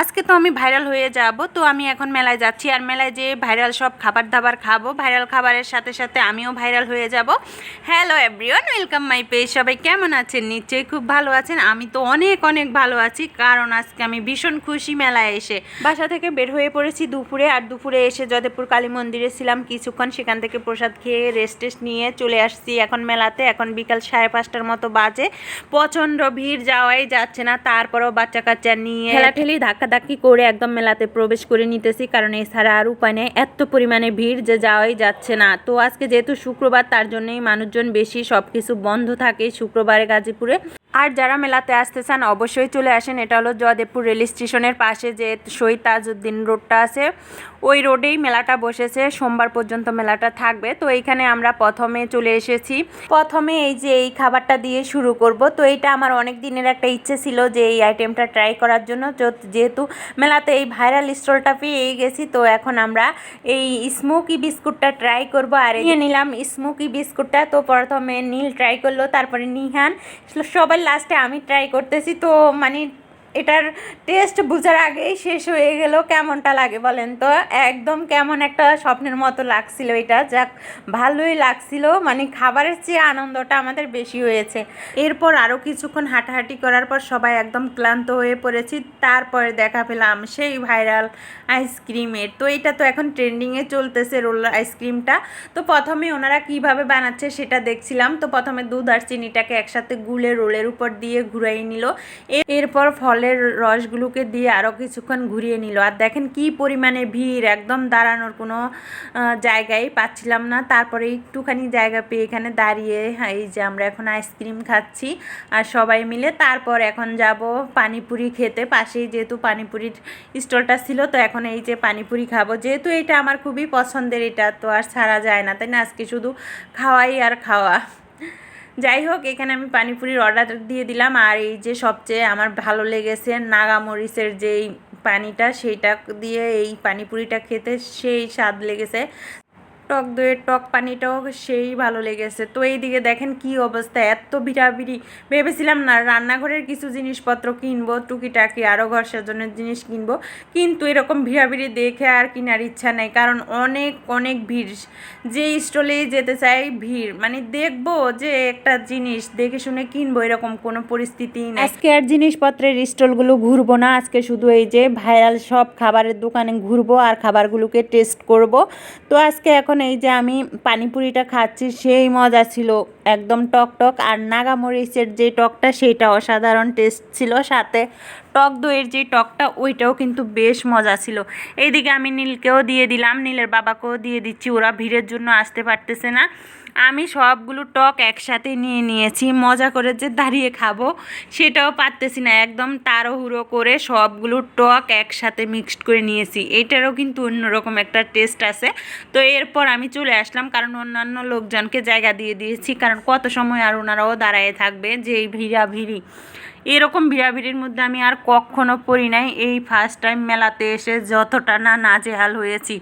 আজকে তো আমি ভাইরাল হয়ে যাব, তো আমি এখন মেলায় যাচ্ছি। আর মেলায় যে ভাইরাল সব খাবার দাবার খাব ভাইরাল খাবারের সাথে সাথে আমিও ভাইরাল হয়ে যাব। Hello everyone welcome my page সবাই কেমন আছেন? নিশ্চয়ই খুব ভালো আছেন। আমি তো অনেক অনেক ভালো আছি, কারণ আজকে আমি ভীষণ খুশি মেলায় এসে। বাসা থেকে বের হয়ে পড়েছি দুপুরে, আর দুপুরে এসে যদেপুর কালী মন্দিরে ছিলাম কিছুক্ষণ। সেখান থেকে প্রসাদ খেয়ে রেস্ট টেস্ট নিয়ে চলে আসছি এখন মেলাতে। এখন বিকাল সাড়ে পাঁচটার মতো বাজে। প্রচণ্ড ভিড় যাওয়াই যাচ্ছে না, তারপরেও বাচ্চা কাচ্চা নিয়ে ঠেলাঠেলি ধাক্কাধাক্কি করে একদম মেলাতে প্রবেশ করে নিতেছি, কারণ এছাড়া আর উপায় নেই। এত পরিমাণে ভিড় যে যাওয়াই যাচ্ছে না। তো আজকে যেহেতু শুক্রবার, তার জন্যই মানুষজন বেশি সব কিছু বন্ধ থাকে শুক্রবারে গাজীপুরে। আর যারা মেলাতে আসতে চান, অবশ্যই চলে আসেন। এটা হলো জয়দেবপুর রেল স্টেশনের পাশে যে শহীদ তাজউদ্দিন রোডটা আছে, ওই রোডেই মেলাটা বসেছে। সোমবার পর্যন্ত মেলাটা থাকবে। তো এইখানে আমরা প্রথমে চলে এসেছি। প্রথমে এই যে এই খাবারটা দিয়ে শুরু করব। তো এইটা আমার অনেক দিনের একটা ইচ্ছে ছিল যে এই আইটেমটা ট্রাই করার জন্য। যেহেতু মেলাতে এই ভাইরাল স্টলটা পেয়ে গেছি, তো এখন আমরা এই স্মোকি বিস্কুটটা ট্রাই করব। আর নিলাম স্মোকি বিস্কুটটা, তো প্রথমে নীল ট্রাই করল, তারপরে নিহান। সবার লাস্টে আমি ট্রাই করতেছি তো মানে এটার টেস্ট বোঝার আগেই শেষ হয়ে গেল। কেমনটা লাগে বলেন তো? একদম কেমন একটা স্বপ্নের মতো লাগছিল এটা। যাক, ভালোই লাগছিল। মানে খাবারের চেয়ে আনন্দটা আমাদের বেশি হয়েছে। এরপর আরও কিছুক্ষণ হাঁটাহাঁটি করার পর সবাই একদম ক্লান্ত হয়ে পড়েছি। তারপরে দেখা পেলাম সেই ভাইরাল আইসক্রিমের। তো এটা তো এখন ট্রেন্ডিংয়ে চলতেছে রোল আইসক্রিমটা। তো প্রথমে ওনারা কীভাবে বানাচ্ছে সেটা দেখছিলাম। তো প্রথমে দুধ আর চিনিটাকে একসাথে গুলে রোলের উপর দিয়ে ঘুরাই নিল। এরপর এরপর ফলের রসগুলোকে দিয়ে আরও কিছুক্ষণ ঘুরিয়ে নিল। আর দেখেন কি পরিমাণে ভিড় একদম দাঁড়ানোর কোনো জায়গায় পাচ্ছিলাম না। তারপরে একটুখানি জায়গা পেয়ে এখানে দাঁড়িয়ে হ্যাঁ, এই যে আমরা এখন আইসক্রিম খাচ্ছি আর সবাই মিলে। তারপর এখন যাব পানিপুরি খেতে। পাশেই যেহেতু পানিপুরির স্টলটা ছিল তো এখন এই যে পানিপুরি খাব। যেহেতু এটা আমার খুবই পছন্দের এটা তো আর ছাড়া যায় না তাই না? আজকে শুধু খাওয়াই আর খাওয়া। যাই হোক, এখানে আমি পানিপুরির অর্ডার দিয়ে দিলাম আর এই যে সবচেয়ে আমার ভালো লেগেছে নাগামরিচের যেই পানিটা সেইটা দিয়ে এই পানিপুরিটা খেতে সেই স্বাদ লেগেছে। টক দইয়ের টক পানিটাও সেই ভালো লেগেছে। তো এইদিকে দেখেন কি অবস্থা, এত ভিড়াভিড়ি। ভেবেছিলাম না রান্নাঘরের কিছু জিনিসপত্র কিনবো, টুকিটাকি আরও ঘর সাজানোর জিনিস কিনবো, কিন্তু এরকম ভিড়াভিড়ি দেখে আর কেনার ইচ্ছা নেই, কারণ অনেক অনেক ভিড়। যে স্টলেই যেতে চাই, ভিড়। মানে দেখব যে একটা জিনিস দেখে শুনে কিনবো, এরকম কোনো পরিস্থিতি নেই। আজকে আর জিনিসপত্রের স্টলগুলো ঘুরবো না, আজকে শুধু এই যে ভাইরাল সব খাবারের দোকানে ঘুরবো আর খাবারগুলোকে টেস্ট করব। তো আজকে এখন এই যে আমি পানিপুরিটা খাচ্ছি, সেই মজা ছিল। একদম টক টক। আর নাগামরিচের যে টকটা, সেইটা অসাধারণ টেস্ট ছিল। সাথে টক দইয়ের যে টকটা, ওইটাও কিন্তু বেশ মজা ছিল। এইদিকে আমি নীলকেও দিয়ে দিলাম। নীলের বাবাকেও দিয়ে দিচ্ছি। ওরা ভিড়ের জন্য আসতে পারতেছে না। আমি সবগুলো টক একসাথে নিয়ে নিয়েছি, মজা করে যে দাঁড়িয়ে খাব সেটাও পারতেছি না। একদম তাড়াহুড়ো করে সবগুলো টক একসাথে মিক্সড করে নিয়েছি। এটারও কিন্তু অন্যরকম একটা টেস্ট আছে। তো এরপর আমি চলে আসলাম, কারণ অন্যান্য লোকজনকে জায়গা দিয়ে দিয়েছি, কারণ কত সময় আর ওনারাও দাঁড়ায় থাকবে যে এই ভিড়া ভিড়ি এরকম ভিড়াভিড়ির মধ্যে আমি আর কখনো পড়ি নাই। এই ফার্স্ট টাইম মেলাতে এসে যতটা না নাজেহাল হয়েছি।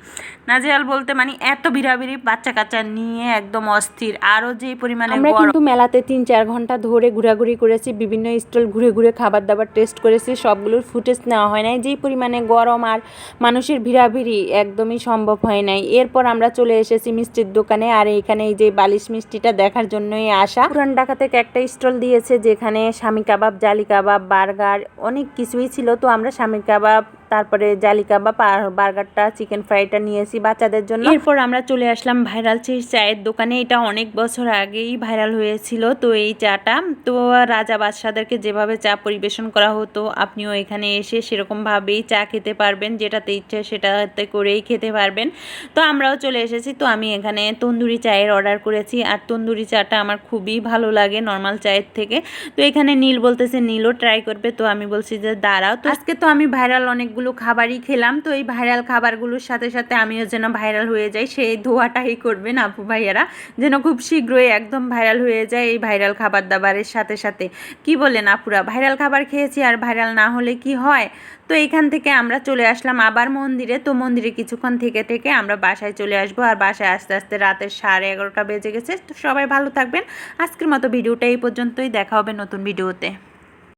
নাজেহাল বলতে মানে এত ভিড়াভিড়ি বাচ্চা কাচ্চা নিয়ে একদম অস্থির। আরও যে পরিমাণে আমরা কিন্তু মেলাতে তিন চার ঘণ্টা ধরে ঘোরাঘুরি করেছি বিভিন্ন স্টল ঘুরে ঘুরে খাবার দাবার টেস্ট করেছি সবগুলোর ফুটেজ নেওয়া হয় নাই। যেই পরিমাণে গরম আর মানুষের ভিড়াভিড়ি একদমই সম্ভব হয় নাই। এরপর আমরা চলে এসেছি মিষ্টির দোকানে আর এখানে এই যে বালিশ মিষ্টিটা দেখার জন্যই আসা। পুরান ঢাকা থেকে একটা স্টল দিয়েছে যেখানে স্বামী কাবাব জালি কাবাব বার্গার অনেক কিছুই ছিল। তো আমরা স্বামীর কাবাব তারপরে জালিকা বা বার্গারটা চিকেন ফ্রাইটা নিয়েছি বাচ্চাদের জন্য। এরপর আমরা চলে আসলাম ভাইরাল সেই চায়ের দোকানে। এটা অনেক বছর আগেই ভাইরাল হয়েছিল তো এই চাটা। তো রাজা বাদশাদেরকে যেভাবে চা পরিবেশন করা হতো আপনিও এখানে এসে সেরকমভাবেই চা খেতে পারবেন যেটাতে ইচ্ছে সেটাতে করেই খেতে পারবেন। তো আমরাও চলে এসেছি তো আমি এখানে তন্দুরি চায়ের অর্ডার করেছি। আর তন্দুরি চাটা আমার খুবই ভালো লাগে নর্মাল চায়ের থেকে। তো এখানে নীল বলতেছে নীলও ট্রাই করবে। তো আমি বলছি যে দাঁড়াও। তো আজকে তো আমি ভাইরাল অনেকগুলো খাবারই খেলাম, তো এই ভাইরাল খাবারগুলোর সাথে সাথে আমিও যেন ভাইরাল হয়ে যাই সেই ধোয়াটাই করবেন আপু ভাইয়ারা, যেন খুব শীঘ্রই একদম ভাইরাল হয়ে যায় এই ভাইরাল খাবার দাবারের সাথে সাথে। কি বলেন আপুরা ভাইরাল খাবার খেয়েছি আর ভাইরাল না হলে কি হয়? তো এইখান থেকে আমরা চলে আসলাম আবার মন্দিরে, তো মন্দিরে কিছুক্ষণ থেকে থেকে আমরা বাসায় চলে আসব, আর বাসায় আস্তে আস্তে রাতের সাড়ে এগারোটা বেজে গেছে, তো সবাই ভালো থাকবেন। আজকের মতো ভিডিওটা এই পর্যন্তই, দেখা হবে নতুন ভিডিওতে।